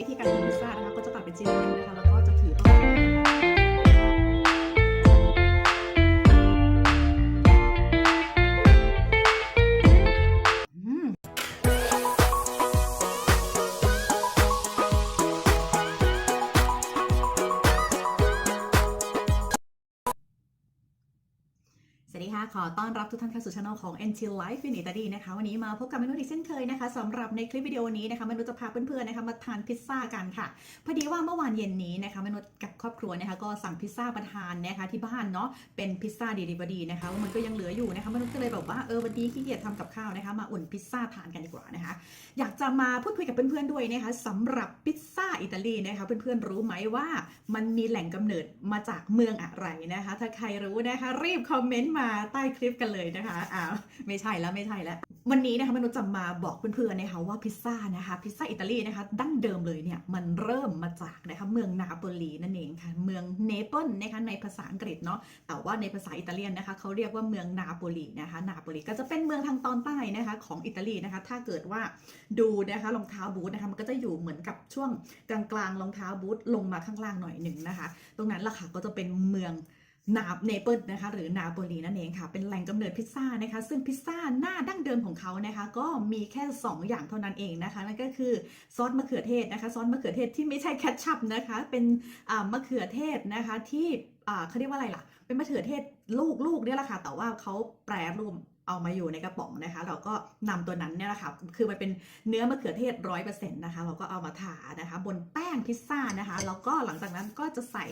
วิธีการทำพิซซ่านะคะก็จะตัดเป็นชิ้นเล็กๆนะคะแล้วก็จะถือ วัสดีค่ะ ขอต้อนรับทุกท่านเข้าสู่ช่องของ NT Life in Italy นะคะ วันนี้มาพบกับเมนูอีกเช่นเคยนะคะสำหรับในคลิปวิดีโอนี้นะคะเมนูจะพาเพื่อนๆนะคะมาทานพิซซ่ากันค่ะ พอดีว่าเมื่อวานเย็นนี้นะคะเมนูกับครอบครัวนะคะก็สั่งพิซซ่ามาทานนะคะที่บ้านเนาะเป็นพิซซ่าดีลิเวอรี่นะคะมันก็ยังเหลืออยู่นะคะเมนูก็เลยแบบว่าเออวันนี้ขี้เกียจทำกับข้าวนะคะ มาอุ่นพิซซ่าทานกันดีกว่านะคะ อยากจะมาพูดคุยกับเพื่อนๆด้วยนะคะสำหรับพิซซ่าอิตาลีนะคะเพื่อนๆรู้ไหมว่ามันมีแหล่งกำเนิดมาจากเมืองอะไรนะคะ ถ้าใครรู้นะคะรีบคอมเมนต์มาใต้คลิปกันเลยนะคะอ้าวไม่ใช่แล้วไม่ใช่แล้ว วันนี้นะคะมนุษย์จะมาบอกเพื่อนๆนะคะว่าพิซซ่านะคะพิซซ่าอิตาลีนะคะดั้งเดิมเลยเนี่ยมันเริ่มมาจากนะคะเมืองนาโปลีนั่นเองค่ะเมืองเนเปิลนะคะในภาษาอังกฤษเนาะแต่ว่าในภาษาอิตาเลียนนะคะเขาเรียกว่าเมืองนาโปลีนะคะนาโปลีก็จะเป็นเมืองทางตอนใต้นะคะของอิตาลีนะคะถ้าเกิดว่าดูนะคะรองเท้าบูทนะคะมันก็จะอยู่เหมือนกับช่วงกลางๆรองเท้าบูทลงมาข้างล่างหน่อยหนึ่งนะคะ ตรงนั้นล่ะค่ะก็จะเป็นเมือง นาเนเปิลนะคะหรือนาโปลีนั่นเองค่ะ เป็นแหล่งกำเนิดพิซซ่านะคะ ซึ่งพิซซ่าหน้าดั้งเดิมของเขานะคะ ก็มีแค่ 2 อย่างเท่านั้นเองนะคะนั่นก็คือซอสมะเขือเทศนะคะซอสมะเขือเทศที่ไม่ใช่แคชชัพนะคะ เป็นมะเขือเทศนะคะที่เขาเรียกว่าอะไรล่ะ เป็นมะเขือเทศลูกลูกเนี่ยแหละค่ะแต่ว่าเขาแปรรูปเอามาอยู่ในกระป๋องนะคะ เราก็นำตัวนั้นเนี่ยแหละค่ะคือมันเป็นเนื้อมะเขือเทศร้อยเปอร์เซ็นต์นะคะ เราก็เอามาทานะคะ บนแป้งพิซซ่านะคะแล้วก็หลังจากนั้นก็จะใส่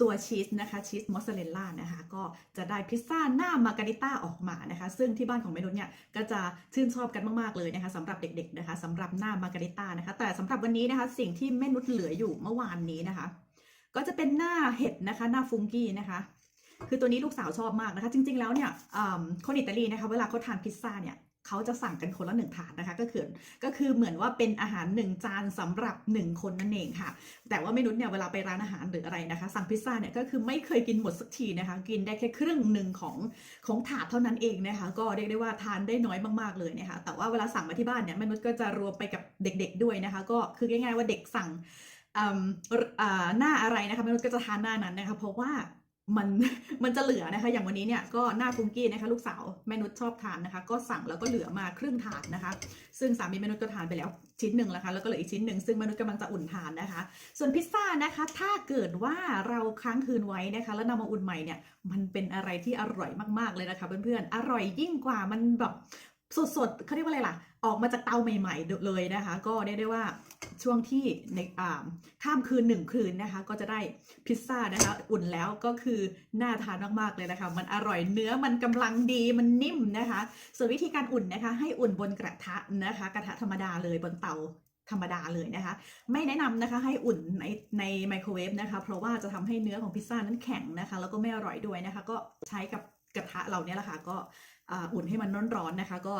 ตัวชีสนะคะชีสมอสซาเรลล่านะคะก็จะได้พิซซ่าหน้ามาการิต้าออกมานะคะ ซึ่งที่บ้านของเมนุษเนี่ยก็จะชื่นชอบกันมากๆเลยนะคะสำหรับเด็กๆนะคะสำหรับหน้ามาการิต้านะคะ แต่สำหรับวันนี้นะคะสิ่งที่เมนุษเหลืออยู่เมื่อวานนี้นะคะ ก็จะเป็นหน้าเห็ดนะคะ หน้าฟุงกี้นะคะคือตัวนี้ลูกสาวชอบมากนะคะ จริง ๆ แล้วเนี่ยอืมคนอิตาลีนะคะ เวลาเขาทานพิซซ่าเนี่ย เขาจะสั่งกันคนละหนึ่งถาดนะคะ ก็คือก็คือเหมือนว่าเป็นอาหารหนึ่งจานสำหรับหนึ่งคนนั่นเองค่ะ แต่ว่าเมนุษเนี่ยเวลาไปร้านอาหารหรืออะไรนะคะ สั่งพิซซ่าเนี่ยก็คือไม่เคยกินหมดสักทีนะคะ กินได้แค่ครึ่งหนึ่งของของถาดเท่านั้นเองนะคะ ก็เรียกได้ว่าทานได้น้อยมากๆเลยนะคะ แต่ว่าเวลาสั่งมาที่บ้านเนี่ยเมนุษก็จะรวมไปกับเด็ก ๆด้วยนะคะ ก็คือง่ายๆว่าเด็กสั่งอ่าหน้าอะไรนะคะมนุษย์ก็จะทานหน้านั้นนะคะ เพราะว่า มันมันจะเหลือนะคะ อย่างวันนี้เนี่ยก็หน้าฟุงกี้นะคะ ลูกสาวแม่นุชชอบทานนะคะ ก็สั่งแล้วก็เหลือมาครึ่งถาดนะคะ ซึ่งสามีแม่นุชก็ทานไปแล้วชิ้นหนึ่งแล้วค่ะแล้วก็เหลืออีกชิ้นหนึ่งซึ่งแม่นุชกำลังจะอุ่นทานนะคะ ส่วนพิซซ่านะคะ ถ้าเกิดว่าเราค้างคืนไว้นะคะ แล้วนำมาอุ่นใหม่เนี่ยมันเป็นอะไรที่อร่อยมากๆเลยนะคะเพื่อนๆอร่อยยิ่งกว่ามันแบบ สดๆเขาเรียกว่าอะไรล่ะ ออกมาจากเตาใหม่ ๆ เลยนะคะ ก็เรียกได้ว่าช่วงที่ในอ่าข้ามคืนหนึ่งคืนนะคะ ก็จะได้พิซซ่านะคะ อุ่นแล้วก็คือน่าทานมากๆเลยนะคะ มันอร่อยเนื้อมันกำลังดีมันนิ่มนะคะ ส่วนวิธีการอุ่นนะคะ ให้อุ่นบนกระทะนะคะ กระทะธรรมดาเลยบนเตาธรรมดาเลยนะคะ ไม่แนะนำนะคะให้อุ่นในในไมโครเวฟนะคะ เพราะว่าจะทำให้เนื้อของพิซซ่านั้นแข็งนะคะ แล้วก็ไม่อร่อยด้วยนะคะ ก็ใช้กับกระทะเราเนี่ยแหละค่ะก็ อุ่นให้มันร้อนๆนะคะ ก็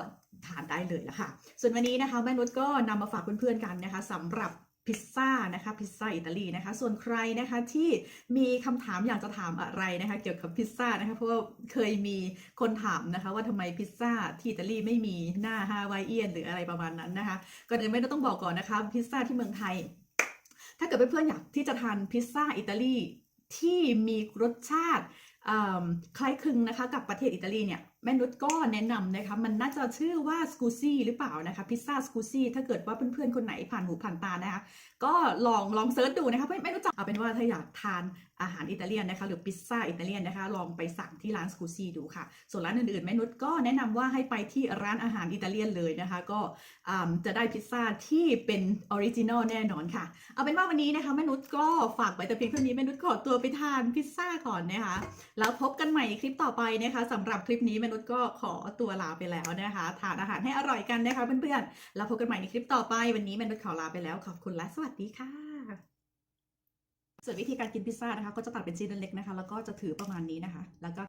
ทานได้เลยละค่ะ ส่วนวันนี้นะคะแม่นุชก็นำมาฝากเพื่อนๆกันนะคะสำหรับพิซซ่านะคะพิซซ่าอิตาลีนะคะ ส่วนใครนะคะที่มีคำถามอยากจะถามอะไรนะคะ เกี่ยวกับพิซซ่านะคะเพราะว่าเคยมีคนถามนะคะ ว่าทำไมพิซซ่าที่อิตาลีไม่มีหน้าฮาวายเอียนหรืออะไรประมาณนั้นนะคะก่อนอื่นไม่ต้องบอกก่อนนะคะพิซซ่าที่เมืองไทย ถ้าเกิดเพื่อนๆอยากที่จะทานพิซซ่าอิตาลีที่มีรสชาติคล้ายคลึงนะคะกับประเทศอิตาลีเนี่ยแม่นุชก็แนะนำนะคะ มันน่าจะชื่อว่าสกูซี่หรือเปล่านะคะ พิซซ่าสกูซี่ถ้าเกิดว่าเพื่อนๆ คนไหนผ่านหูผ่านตานะคะ ก็ลองลองเซิร์ชดูนะคะไม่ไม่รู้จักเอาเป็นว่าถ้าอยากทานอาหารอิตาเลียนนะคะ หรือพิซซ่าอิตาเลียนนะคะ ลองไปสั่งที่ร้านสกูซี่ดูค่ะ ส่วนร้านอื่นๆ แม่นุชก็แนะนำว่าให้ไปที่ร้านอาหารอิตาเลียนเลยนะคะ ก็จะได้พิซซ่าที่เป็นออริจินอลแน่นอนค่ะ เอาเป็นว่าวันนี้นะคะแม่นุชก็ฝากไว้แต่เพียงเท่านี้แม่นุชขอตัวไปทานพิซซ่าก่อนนะคะ แล้วพบกันใหม่คลิปต่อไปนะคะสำหรับคลิปนี้นุชก็ขอตัวลาไปแล้วนะคะทานอาหารให้อร่อยกันนะคะเพื่อนๆแล้วพบกันใหม่ในคลิปต่อไปวันนี้มนุชขอลาไปแล้วขอบคุณและสวัสดีค่ะ ส่วนวิธีการกินพิซซ่านะคะ ก็จะตัดเป็นชิ้นเล็กๆนะคะ แล้วก็จะถือประมาณนี้นะคะ แล้วก็